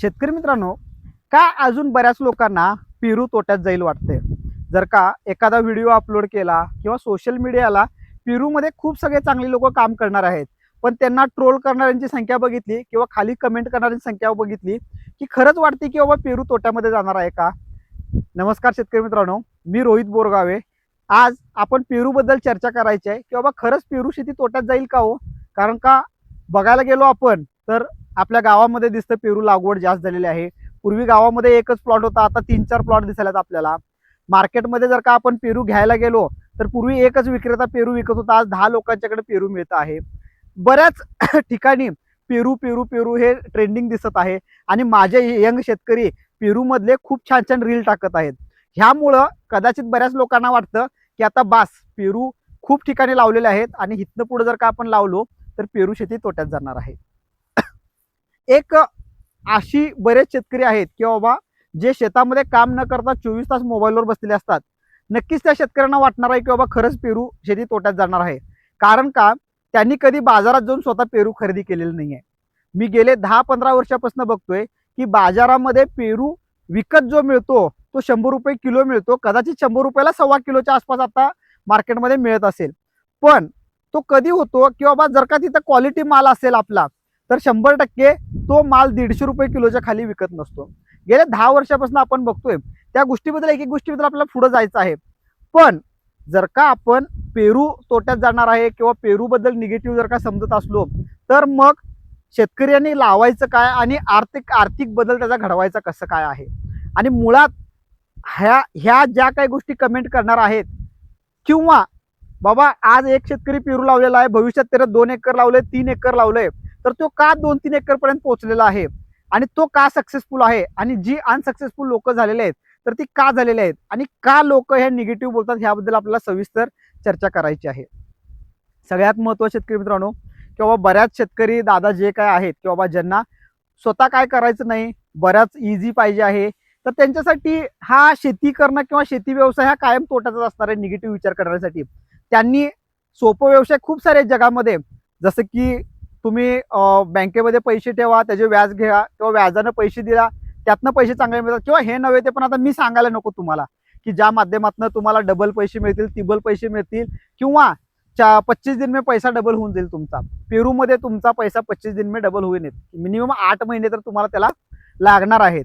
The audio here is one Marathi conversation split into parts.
शेतकरी मित्रांनो का अजून बऱ्याच लोकांना पेरू तोट्यात जाईल वाटते जर का एखादा व्हिडिओ अपलोड केला किंवा सोशल मीडियाला पेरूमध्ये खूप सगळे चांगले लोक काम करणार आहेत. पण त्यांना ट्रोल करणाऱ्यांची संख्या बघितली किंवा खाली कमेंट करणाऱ्यांची संख्या बघितली की खरंच वाटते की बाबा पेरू तोट्यामध्ये जाणार आहे का? नमस्कार शेतकरी मित्रांनो मी रोहित बोरगावे. आज आपण पेरूबद्दल चर्चा करायची आहे की बाबा खरंच पेरू शेती तोट्यात जाईल का हो? कारण का बघायला गेलो आपण तर आपल्या गावामध्ये दिसतं पेरू लागवड जास्त झालेली आहे. पूर्वी गावामध्ये एकच प्लॉट होता आता तीन चार प्लॉट दिसायला आपल्याला. मार्केटमध्ये जर का आपण पेरू घ्यायला गेलो तर पूर्वी एकच विक्रेता पेरू विकत होता आज दहा लोकांच्याकडे पेरू मिळत आहे. बऱ्याच ठिकाणी पेरू पेरू पेरू हे ट्रेंडिंग दिसत आहे आणि माझे यंग शेतकरी पेरूमधले खूप छान छान रील टाकत आहेत. ह्यामुळं कदाचित बऱ्याच लोकांना वाटतं की आता बास पेरू खूप ठिकाणी लावलेले आहेत आणि इथनं पुढे जर का आपण लावलो तर पेरू शेती तोट्यात जाणार आहे. एक अशी बरेच शेतकरी आहेत की बाबा जे शेतामध्ये काम न करता चोवीस तास मोबाईलवर बसलेले असतात. नक्कीच त्या शेतकऱ्यांना वाटणार आहे की बाबा खरंच पेरू शेती तोट्यात जाणार आहे. कारण का? त्यांनी कधी बाजारात जाऊन स्वतः पेरू खरेदी केलेलं नाही आहे मी गेले दहा पंधरा वर्षापासून बघतोय की बाजारामध्ये पेरू विकत जो मिळतो तो शंभर रुपये किलो मिळतो. कदाचित शंभर रुपयाला सव्वा किलोच्या आसपास आता मार्केटमध्ये मिळत असेल. पण तो कधी होतो? की बाबा जर का तिथं क्वालिटी माल असेल आपला तर शंभर टक्के तो माल दीडशे रुपये किलोच्या खाली विकत नसतो. गेल्या दहा वर्षापासून आपण बघतोय त्या गोष्टीबद्दल एक एक गोष्टीबद्दल आपल्याला पुढे जायचं आहे. पण जर का आपण पेरू तोट्यात जाणार आहे किंवा पेरूबद्दल निगेटिव्ह जर का समजत असलो तर मग शेतकऱ्यांनी लावायचं काय आणि आर्थिक आर्थिक बदल त्याचा घडवायचा कसं काय आहे? आणि मुळात ह्या ह्या ज्या काही गोष्टी कमेंट करणार आहेत किंवा बाबा आज एक शेतकरी पेरू लावलेला आहे भविष्यात त्याला दोन एकर लावलंय तीन एकर लावलंय तर तो का दोन तीन एकर पर्यंत पोहोचलेला आहे? आणि तो का सक्सेसफुल आहे? आणि जी अनसक्सेसफुल लोक झालेले आहेत तर ती का झालेली आहेत? आणि का लोक हे निगेटिव्ह बोलतात ह्याबद्दल आपल्याला सविस्तर चर्चा करायची आहे. सगळ्यात महत्त्वाचं शेतकरी मित्रांनो किंवा बऱ्याच शेतकरी दादा जे काय आहेत किंवा बा ज्यांना स्वतः काय करायचं नाही बऱ्याच इझी पाहिजे आहे तर त्यांच्यासाठी हा शेती करणं किंवा शेती व्यवसाय हा कायम तोट्याचाच असणार आहे निगेटिव्ह विचार करण्यासाठी. त्यांनी सोपं व्यवसाय खूप सारे जगामध्ये जसं की तुम्ही बँकेमध्ये पैसे ठेवा त्याचे व्याज घ्या किंवा व्याजानं पैसे दिला त्यातनं पैसे चांगले मिळतात किंवा हे नव्हे ते पण आता मी सांगायला नको तुम्हाला की ज्या माध्यमातून तुम्हाला डबल पैसे मिळतील तिबल पैसे मिळतील किंवा चा पच्चीस दिन मे पैसा डबल होऊन जाईल तुमचा. पेरूमध्ये तुमचा पैसा पच्चीस दिन मे डबल होईल. मिनिमम आठ महिने तर तुम्हाला त्याला लागणार आहेत.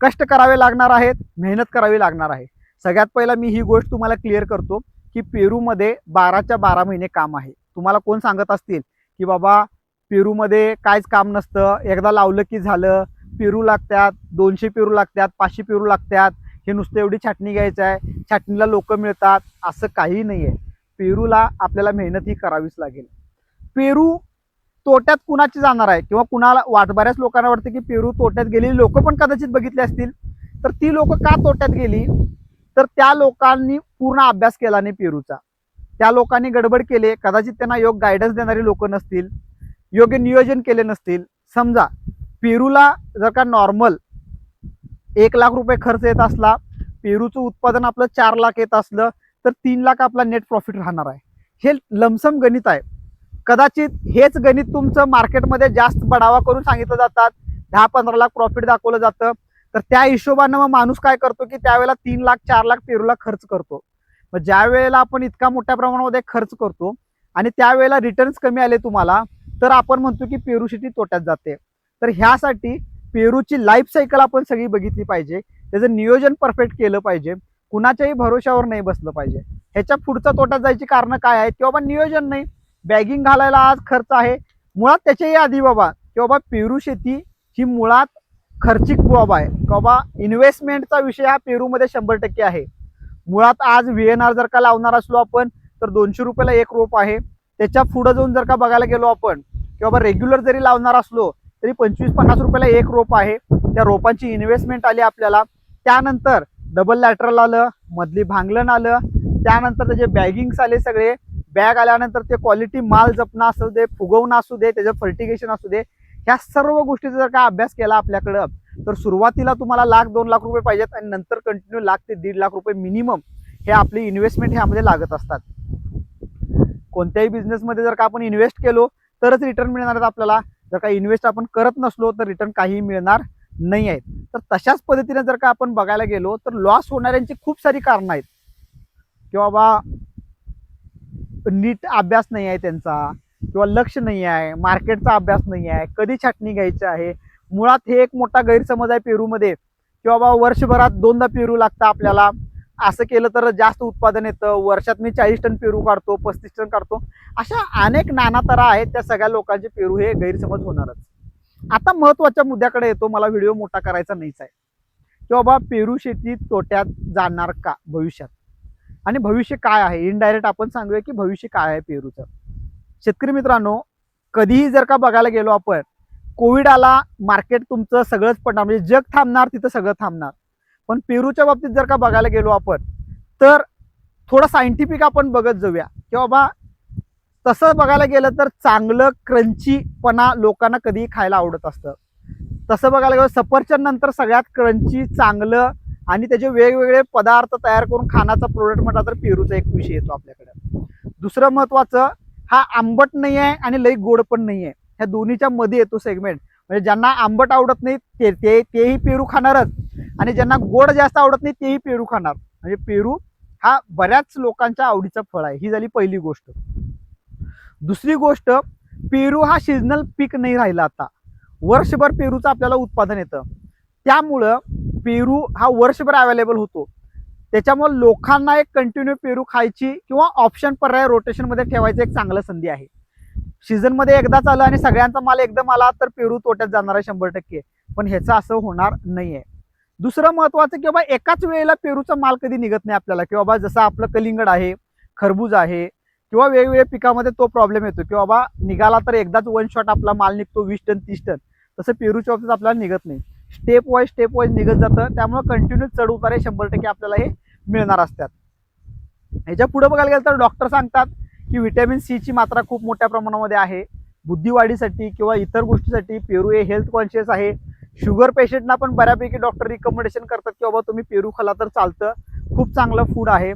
कष्ट करावे लागणार आहेत मेहनत करावी लागणार आहे. सगळ्यात पहिला मी ही गोष्ट तुम्हाला क्लिअर करतो की पेरूमध्ये बाराच्या बारा महिने काम आहे. तुम्हाला कोण सांगत असतील की बाबा पेरूमध्ये काहीच काम नसतं. एकदा लावलं की झालं. पेरू लागतात दोनशे पेरू लागतात पाचशे पेरू लागतात. हे नुसतं एवढी छाटणी घ्यायचं आहे. छाटणीला लोक मिळतात. असं काही नाही आहे पेरूला आपल्याला मेहनत ही करावीच लागेल. पेरू तोट्यात कुणाची जाणार आहे? किंवा कुणाला वाट बऱ्याच लोकांना वाटतं की पेरू तोट्यात गेलेली लोक पण कदाचित बघितले असतील. तर ती लोक का तोट्यात गेली? तर त्या लोकांनी पूर्ण अभ्यास केला नाही पेरूचा. त्या लोकांनी गडबड केले. कदाचित त्यांना योग्य गायडन्स देणारी लोक नसतील. योग्य नियोजन केले नसतील. समजा पेरूला जर का नॉर्मल एक लाख रुपये खर्च येत असला पेरूचं उत्पादन आपलं चार लाख येत असलं तर तीन लाख आपला नेट प्रॉफिट राहणार आहे. हे लमसम गणित आहे. कदाचित हेच गणित तुमचं मार्केटमध्ये जास्त बढावा करून सांगितलं जातात. दहा पंधरा लाख प्रॉफिट दाखवलं जातं. तर त्या हिशोबानं मग माणूस काय करतो की त्यावेळेला तीन लाख चार लाख पेरूला खर्च करतो. मग ज्या वेळेला आपण इतका मोठ्या प्रमाणामध्ये खर्च करतो आणि त्यावेळेला रिटर्न्स कमी आले तुम्हाला तर आपण म्हणतो की पेरू शेती तोट्यात जाते. तर ह्यासाठी पेरूची लाईफ सायकल आपण सगळी बघितली पाहिजे. त्याचं नियोजन परफेक्ट केलं पाहिजे. कुणाच्याही भरोशावर नाही बसलं पाहिजे. ह्याच्या पुढचा तोट्यात जायची कारणं काय आहेत? की बाबा नियोजन नाही. बॅगिंग घालायला आज खर्च आहे. मुळात त्याच्याही आधी बाबा की बाबा पेरू शेती ही मुळात खर्चिक बाबा आहे. की बाबा इन्व्हेस्टमेंटचा विषय हा पेरूमध्ये शंभर टक्के आहे. मुळात आज व्ही एन आर जर का लावणार असलो आपण तर दोनशे रुपयाला एक रोप आहे. त्याच्या पुढं जाऊन जर का बघायला गेलो आपण किंवा रेग्युलर जरी लावणार असलो तरी पंचवीस पन्नास रुपयाला एक रोप आहे. त्या रोपांची इन्व्हेस्टमेंट आली आपल्याला. त्यानंतर डबल लॅटरल आलं मधली भांगलन आलं. त्यानंतर त्याचे बॅगिंग्स आले सगळे. बॅग आल्यानंतर ते क्वालिटी माल जपणं असू दे फुगवणं असू दे त्याचं फर्टिगेशन असू दे. ह्या सर्व गोष्टीचा जर का अभ्यास केला आपल्याकडं तर सुरुवातीला तुम्हाला लाख दोन लाख रुपये पाहिजेत आणि नंतर कंटिन्यू लाख ते दीड लाख रुपये मिनिमम हे आपली इन्व्हेस्टमेंट ह्यामध्ये लागत असतात. कोणत्याही बिझनेसमध्ये जर का आपण इन्व्हेस्ट केलो तरच रिटर्न मिळणार आहेत आपल्याला. जर का इन्व्हेस्ट आपण करत नसलो तर रिटर्न काहीही मिळणार नाही आहेत. तर तशाच पद्धतीने जर का आपण बघायला गेलो तर लॉस होणाऱ्यांची खूप सारी कारणं आहेत. किंवा बा नीट अभ्यास नाही आहे त्यांचा किंवा लक्ष नाही आहे मार्केटचा अभ्यास नाही आहे कधी छाटणी घ्यायची आहे? मुळात हे एक मोठा गैरसमज आहे पेरूमध्ये. किंवा बा वर्षभरात दोनदा पेरू लागतं आपल्याला. असं केलं तर जास्त उत्पादन येतं वर्षात मी चाळीस टन पेरू काढतो पस्तीस टन काढतो. अशा अनेक नानातरा आहेत त्या सगळ्या लोकांचे पेरू हे गैरसमज होणारच. आता महत्त्वाच्या मुद्द्याकडे येतो मला व्हिडिओ मोठा करायचा नाहीच आहे. की बाबा पेरू शेती तोट्यात जाणार का भविष्यात? आणि भविष्य काय आहे? इनडायरेक्ट आपण सांगूया की भविष्य काय आहे पेरूचं. शेतकरी मित्रांनो कधीही जर का बघायला गेलो आपण कोविड आला मार्केट तुमचं सगळंच पडणार. म्हणजे जग थांबणार तिथं सगळं थांबणार. पण पेरूच्या बाबतीत जर का बघायला गेलो आपण तर थोडं सायंटिफिक आपण बघत जाऊया. की बाबा तसं बघायला गेलं तर चांगलं क्रंचीपणा लोकांना कधीही खायला आवडत असतं. तसं बघायला गेलं सफरचंद नंतर सगळ्यात क्रंची चांगलं आणि त्याचे वेगवेगळे पदार्थ तयार करून खाण्याचा प्रोडक्ट म्हटला तर पेरूचा एक विषय येतो आपल्याकडे. दुसरं महत्वाचं हा आंबट नाही आहे आणि लई गोड पण नाही आहे. ह्या दोन्हीच्या मध्ये येतो सेगमेंट म्हणजे ज्यांना आंबट आवडत नाही ते ते तेही पेरू खाणारच. आणि ज्यांना गोड जास्त आवडत नाही तेही पेरू खाणार. म्हणजे पेरू हा बऱ्याच लोकांच्या आवडीचा फळ आहे. ही झाली पहिली गोष्ट. दुसरी गोष्ट पेरू हा सिजनल पीक नाही राहिला आता. वर्षभर पेरूचं आपल्याला उत्पादन येतं. त्यामुळं पेरू हा वर्षभर अवेलेबल होतो. त्याच्यामुळे लोकांना एक कंटिन्यू पेरू खायची किंवा ऑप्शन पर्याय रोटेशनमध्ये ठेवायचं एक चांगलं संधी आहे. सीझनमध्ये एकदाच आलं आणि सगळ्यांचा माल एकदम आला तर पेरू तोट्यात जाणार आहे शंभर टक्के. पण ह्याचं असं होणार नाही आहे दुसरं महत्वाचं की बाबा एकाच वेळेला पेरूचा माल कधी निघत नाही आपल्याला. की बाबा जसं आपलं कलिंगड आहे खरबूज आहे किंवा वेगवेगळ्या पिकामध्ये तो प्रॉब्लेम येतो. की बाबा निघाला तर एकदाच वन शॉट आपला माल निघतो वीस टन तीस टन. तसं पेरूच्या बाबतीत आपल्याला निघत नाही. स्टेप वाईज स्टेप वाईज निघत जातं. त्यामुळे कंटिन्यू चढ उतारे शंभर टक्के आपल्याला हे मिळणार असतात. ह्याच्या पुढे बघायला गेलं तर डॉक्टर सांगतात की व्हिटॅमिन सीची मात्रा खूप मोठ्या प्रमाणामध्ये आहे. बुद्धिवाढीसाठी किंवा इतर गोष्टीसाठी पेरू हे हेल्थ कॉन्शियस आहे. शुगर पेशंटना पण बऱ्यापैकी डॉक्टर रिकमेंडेशन करतात की बाबा तुम्ही पेरू खाला तर चालतं. खूप चांगलं फूड आहे.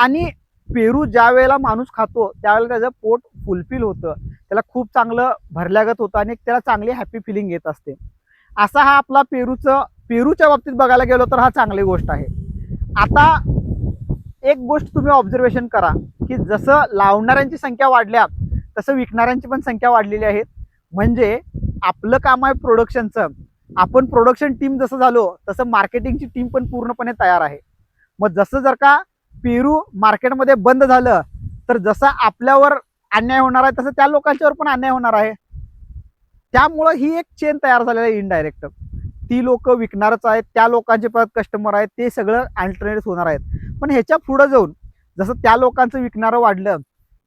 आणि पेरू ज्या वेळेला माणूस खातो त्यावेळेला त्याचं पोट फुलफिल होतं. त्याला खूप चांगलं भरल्यागत होतं आणि त्याला चांगली हॅपी फिलिंग येत असते. असा हा आपला पेरूचं पेरूच्या बाबतीत बघायला गेलो तर हा चांगली गोष्ट आहे. आता एक गोष्ट तुम्ही ऑब्झर्वेशन करा की जसं लावणाऱ्यांची संख्या वाढल्या तसं विकणाऱ्यांची पण संख्या वाढलेली आहे. म्हणजे आपलं काम आहे प्रोडक्शनचं आपण प्रोडक्शन टीम जसं झालो तसं मार्केटिंगची टीम पण पूर्णपणे तयार आहे. मग जसं जर का पेरू मार्केटमध्ये बंद झालं तर जसं आपल्यावर अन्याय होणार आहे तसं त्या लोकांच्यावर पण अन्याय होणार आहे. त्यामुळं ही एक चेन तयार झालेली आहे इनडायरेक्ट ती लोक विकणारच आहेत त्या लोकांचे परत कस्टमर आहेत ते सगळं अल्टरनेट होणार आहेत. पण ह्याच्या पुढं जाऊन जसं त्या लोकांचं विकणारं वाढलं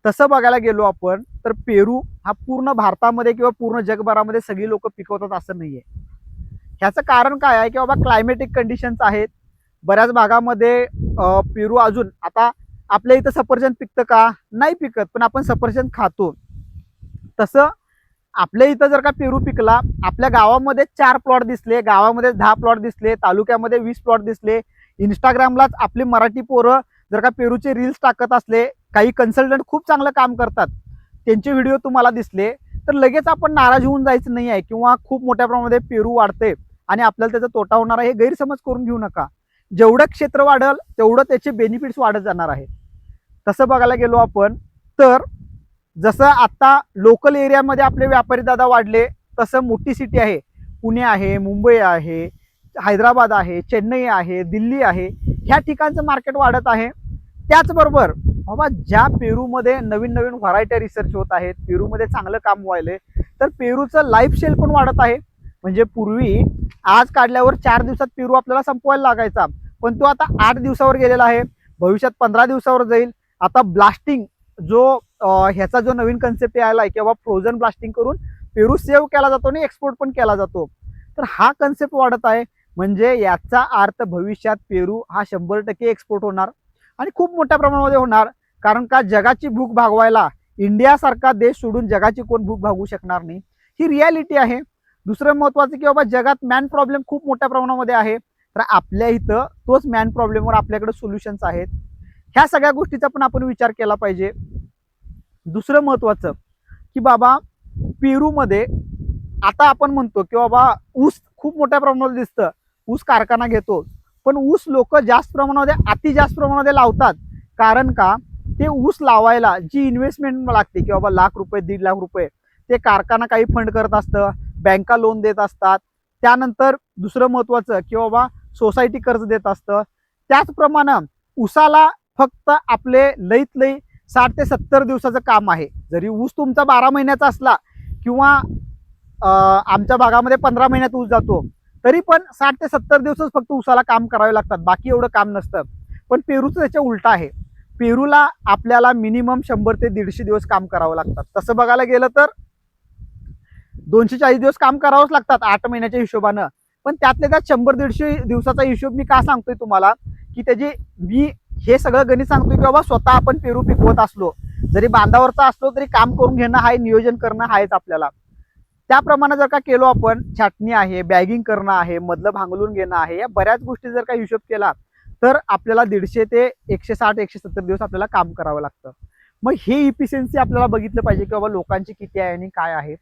तसं बघायला गेलो आपण तर पेरू हा पूर्ण भारतामध्ये किंवा पूर्ण जगभरामध्ये सगळी लोक पिकवतात असं नाहीये. ह्याचं कारण काय आहे की बाबा क्लायमेटिक कंडिशन्स आहेत. बऱ्याच भागामध्ये पेरू अजून आता आपल्या इथं सफरचंद पिकतं का? नाही पिकत पण आपण सफरचंद खातो. तसं आपल्या इथं जर का पेरू पिकला आपल्या गावामध्ये चार प्लॉट दिसले गावामध्ये दहा प्लॉट दिसले तालुक्यामध्ये वीस प्लॉट दिसले इंस्टाग्रामलाच आपली मराठी पोरं जर का पेरूचे रील्स टाकत असले काही कन्सल्टंट खूप चांगलं काम करतात. त्यांचे व्हिडिओ तुम्हाला दिसले तर लगेच आपण नाराज होऊन जायचं नाही आहे किंवा खूप मोठ्या प्रमाणामध्ये पेरू वाढते आणि आपल्याला त्याचा तोटा होणार आहे हे गैरसमज करून घेऊ नका. जेवढं क्षेत्र वाढल तेवढं त्याचे बेनिफिट्स वाढत जाणार आहे. तसं बघायला गेलो आपण तर जसं आता लोकल एरियामध्ये आपले व्यापारी दादा वाढले तसं मोठी सिटी आहे. पुणे आहे मुंबई आहे हैदराबाद आहे चेन्नई आहे दिल्ली आहे. ह्या ठिकाणचं मार्केट वाढत आहे. त्याचबरोबर बाबा ज्या पेरूमध्ये नवीन नवीन व्हरायट्या रिसर्च होत आहेत पेरूमध्ये चांगलं काम व्हायलं तर पेरूचं लाईफ स्टाईल पण वाढत आहे. म्हणजे पूर्वी आज काढल्यावर चार दिवसात पेरू आपल्याला संपवायला लागायचा. पण तो आता आठ दिवसावर गेलेला आहे. भविष्यात पंधरा दिवसावर जाईल. आता ब्लास्टिंग जो ह्याचा जो नवीन कन्सेप्ट यायला आहे किंवा फ्रोझन ब्लास्टिंग करून पेरू सेव्ह केला जातो आणि एक्सपोर्ट पण केला जातो. तर हा कन्सेप्ट वाढत आहे. म्हणजे याचा अर्थ भविष्यात पेरू हा शंभर टक्के एक्सपोर्ट होणार आणि खूप मोठ्या प्रमाणामध्ये होणार. कारण का जगाची भूक भागवायला इंडियासारखा देश सोडून जगाची कोण भूक भागवू शकणार नाही? ही रियालिटी आहे. दुसरं महत्वाचं की बाबा जगात मॅन प्रॉब्लेम खूप मोठ्या प्रमाणामध्ये आहे. तर आपल्या इथं तोच मॅन प्रॉब्लेमवर आपल्याकडे सोल्युशन्स आहेत. ह्या सगळ्या गोष्टीचा पण आपण विचार केला पाहिजे. दुसरं महत्वाचं की बाबा पेरूमध्ये आता आपण म्हणतो की बाबा ऊस खूप मोठ्या प्रमाणात दिसतं. ऊस कारखाना घेतो. पण ऊस लोक जास्त प्रमाणामध्ये अति जास्त प्रमाणामध्ये लावतात. कारण का? ते ऊस लावायला जी इन्व्हेस्टमेंट लागते की बाबा लाख रुपये दीड लाख रुपये ते कारखाना काही फंड करत असतं. बँका लोन देत असतात. त्यानंतर दुसरं महत्त्वाचं की बाबा सोसायटी कर्ज देत असतं. त्याचप्रमाणे ऊसाला फक्त आपले लईत लई साठ ते सत्तर दिवसाचं काम आहे. जरी ऊस तुमचा बारा महिन्याचा असला किंवा आमच्या भागामध्ये पंधरा महिन्यात ऊस जातो तरी पण साठ ते सत्तर दिवसच फक्त ऊसाला काम करावे लागतात. बाकी एवढं काम नसतं. पण पेरूचं त्याच्या उलटा आहे. पेरूला आपल्याला मिनिमम शंभर ते दीडशे दिवस काम करावं लागतात. तसं बघायला गेलं तर दोनशे चाळीस दिवस काम करावंच लागतात आठ महिन्याच्या हिशोबानं. पण त्यातल्या त्यात शंभर दीडशे दिवसाचा हिशोब मी का सांगतोय तुम्हाला? की त्याची मी हे सगळं गणित सांगतोय की बाबा स्वतः आपण पेरू पिकवत असलो जरी बांधावरचा असलो तरी काम करून घेणं हा नियोजन करणं आहेच आपल्याला. त्याप्रमाणे जर का केलो आपण छाटणी आहे बॅगिंग करणं आहे मधलं भांगलून घेणं आहे या बऱ्याच गोष्टी जर का हिशोब केला तर आपल्याला दीडशे ते एकशे साठ एकशे सत्तर दिवस आपल्याला काम करावं लागतं. मग हे इफिशियन्सी आपल्याला बघितलं पाहिजे की बाबा लोकांची किती आहे आणि काय आहे.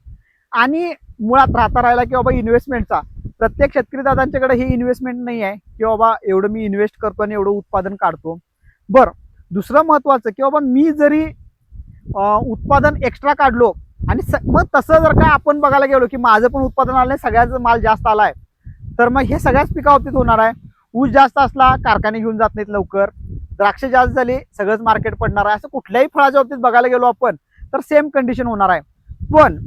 आणि मुळात राहता राहिला की बाबा इन्व्हेस्टमेंटचा प्रत्येक शेतकरी दादांच्याकडे ही इन्व्हेस्टमेंट नाही आहे की बाबा एवढं मी इन्व्हेस्ट करतो आणि एवढं उत्पादन काढतो. बरं दुसरं महत्त्वाचं की बाबा मी जरी उत्पादन एक्स्ट्रा काढलो आणि स- मग तसं जर का आपण बघायला गेलो की माझं पण उत्पादन आलं नाही सगळ्याच माल जास्त आला आहे तर मग हे सगळ्याच पिकाबाबतीत होणार आहे. ऊस जास्त असला कारखाने घेऊन जात नाहीत लवकर. द्राक्ष जास्त झाली सगळंच मार्केट पडणार आहे. असं कुठल्याही फळाच्या बाबतीत बघायला गेलो आपण तर सेम कंडिशन होणार आहे. पण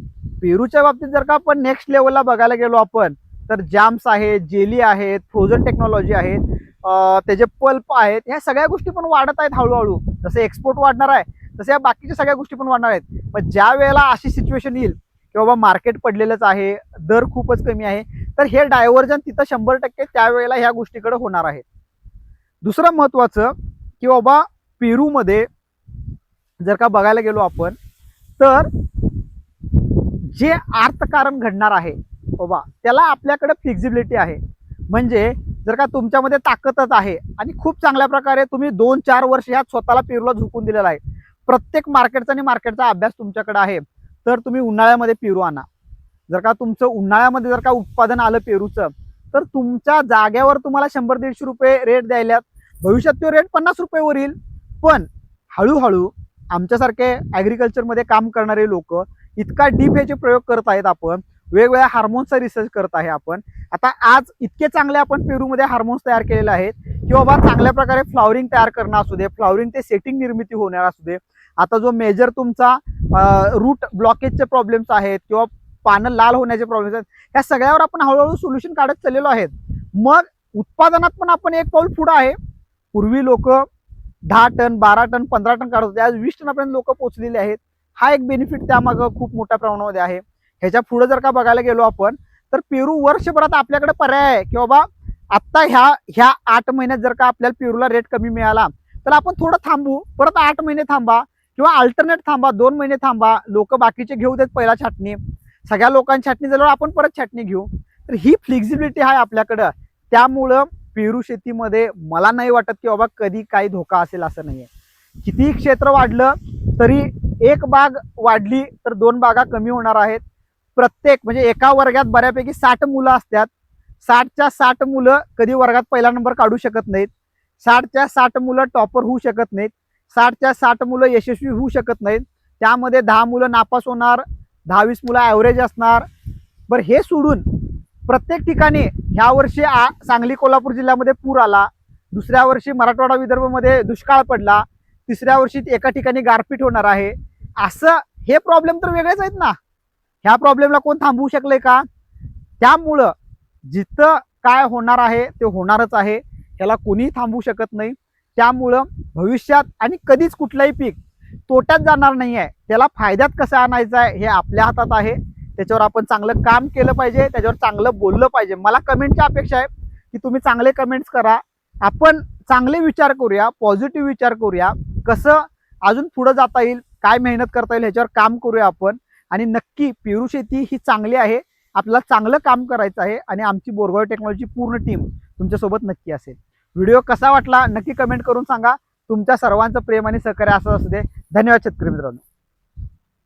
पेरूच्या बाबतीत जर का आपण नेक्स्ट लेवलला बघायला गेलो आपण तर जॅम्स आहेत जेली आहेत फ्रोझन टेक्नॉलॉजी आहेत त्याचे पल्प आहेत ह्या सगळ्या गोष्टी पण वाढत आहेत हळूहळू. जसे एक्सपोर्ट वाढणार आहे तसे या बाकीच्या सगळ्या गोष्टी पण वाढणार आहेत. पण ज्या वेळेला अशी सिच्युएशन येईल की बाबा मार्केट पडलेलंच आहे दर खूपच कमी आहे तर हे डायव्हर्जन तिथं शंभर टक्के त्यावेळेला ह्या गोष्टीकडे होणार आहेत दुसरं महत्त्वाचं की बाबा पेरूमध्ये जर का बघायला गेलो आपण तर जे अर्थकारण घडणार आहे बाबा त्याला आपल्याकडे फ्लेक्झिबिलिटी आहे. म्हणजे जर का तुमच्यामध्ये ताकदच आहे आणि खूप चांगल्या प्रकारे तुम्ही दोन चार वर्ष ह्यात स्वतःला पेरूला झुकून दिलेला आहे. प्रत्येक मार्केटचा आणि मार्केटचा अभ्यास तुमच्याकडे आहे. तर तुम्ही उन्हाळ्यामध्ये पेरू आणा. जर का तुमचं उन्हाळ्यामध्ये जर का उत्पादन आलं पेरूचं तर तुमच्या जाग्यावर तुम्हाला शंभर दीडशे रुपये रेट द्यायल्यात. भविष्यात तो रेट पन्नास रुपयेवर येईल पण हळूहळू आमच्यासारखे ॲग्रिकल्चरमध्ये काम करणारे लोक इतका डीप याचे प्रयोग करत आहेत आपण. वेगवेगळ्या हार्मोन्सचा रिसर्च करत आहे आपण. आता आज इतके चांगले आपण पेरूमध्ये हार्मोन्स तयार केलेले आहेत की बाबा चांगल्या प्रकारे फ्लॉवरिंग तयार करणं असू दे फ्लॉवरिंग ते सेटिंग निर्मिती होणार असू दे. आता जो मेजर तुमचा रूट ब्लॉकेजचे प्रॉब्लेम्स आहेत किंवा पानं लाल होण्याचे प्रॉब्लेम्स आहेत या सगळ्यावर आपण हळूहळू सोल्युशन काढत चाललेलो आहेत. मग उत्पादनात पण आपण एक पाऊल पुढं आहे. पूर्वी लोक दहा टन बारा टन पंधरा टन काढत होते. आज वीस टनापर्यंत लोक पोचलेले आहेत. हा एक बेनिफिट त्यामागं खूप मोठ्या प्रमाणामध्ये आहे. ह्याच्या पुढे जर का बघायला गेलो आपण तर पेरू वर्षभरात आपल्याकडे पर्याय आहे की बाबा आत्ता ह्या ह्या आठ महिन्यात जर का आपल्याला पेरूला रेट कमी मिळाला तर आपण थोडं थांबू. परत आठ महिने थांबा किंवा अल्टरनेट थांबा दोन महिने थांबा. लोक बाकीचे घेऊ देत पहिला छाटणी. सगळ्या लोकांची छाटणी झाल्यावर आपण परत छाटणी घेऊ. तर ही फ्लेक्झिबिलिटी आहे आपल्याकडं. त्यामुळं पेरू शेतीमध्ये मला नाही वाटत की बाबा कधी काही धोका असेल असं नाही आहे कितीही क्षेत्र वाढलं तरी एक बाग वाढली तर दोन बागा कमी होणार आहेत. प्रत्येक म्हणजे एका वर्गात बऱ्यापैकी साठ मुलं असतात. साठच्या साठ मुलं कधी वर्गात पहिला नंबर काढू शकत नाहीत. साठच्या साठ मुलं टॉपर होऊ शकत नाहीत. साठच्या साठ मुलं यशस्वी होऊ शकत नाहीत. त्यामध्ये दहा मुलं नापास होणार दहावीस मुलं ॲव्हरेज असणार. बरं हे सोडून प्रत्येक ठिकाणी ह्या वर्षी आ सांगली कोल्हापूर जिल्ह्यामध्ये पूर आला. दुसऱ्या वर्षी मराठवाडा विदर्भमध्ये दुष्काळ पडला. तिसऱ्या वर्षी एका ठिकाणी गारपीट होणार आहे. असं हे प्रॉब्लेम तर वेगळेच आहेत ना. ह्या प्रॉब्लेमला कोण थांबवू शकले का? त्यामुळं जिथं काय होणार आहे ते होणारच आहे. ह्याला कोणीही थांबवू शकत नाही. त्यामुळं भविष्यात आणि कधीच कुठलंही पीक तोट्यात जाणार नाही आहे त्याला फायद्यात कसं आणायचं आहे हे आपल्या हातात आहे. त्याच्यावर आपण चांगलं काम केलं पाहिजे त्याच्यावर चांगलं बोललं पाहिजे. मला कमेंटची अपेक्षा आहे की तुम्ही चांगले कमेंट्स करा. आपण चांगले विचार करूया पॉझिटिव्ह विचार करूया. कसं अजून पुढं जाता येईल काय मेहनत करता येईल ह्याच्यावर काम करूया आपण. आणि नक्की पेरू शेती ही चांगली आहे. आपल्याला चांगलं काम करायचं आहे आणि आमची बोरगाव टेक्नॉलॉजी पूर्ण टीम तुमच्यासोबत नक्की असेल. व्हिडिओ कसा वाटला नक्की कमेंट करून सांगा. तुमच्या सर्वांचं प्रेम आणि सहकार्य असं असू दे. धन्यवाद शेतकरी मित्रांनो.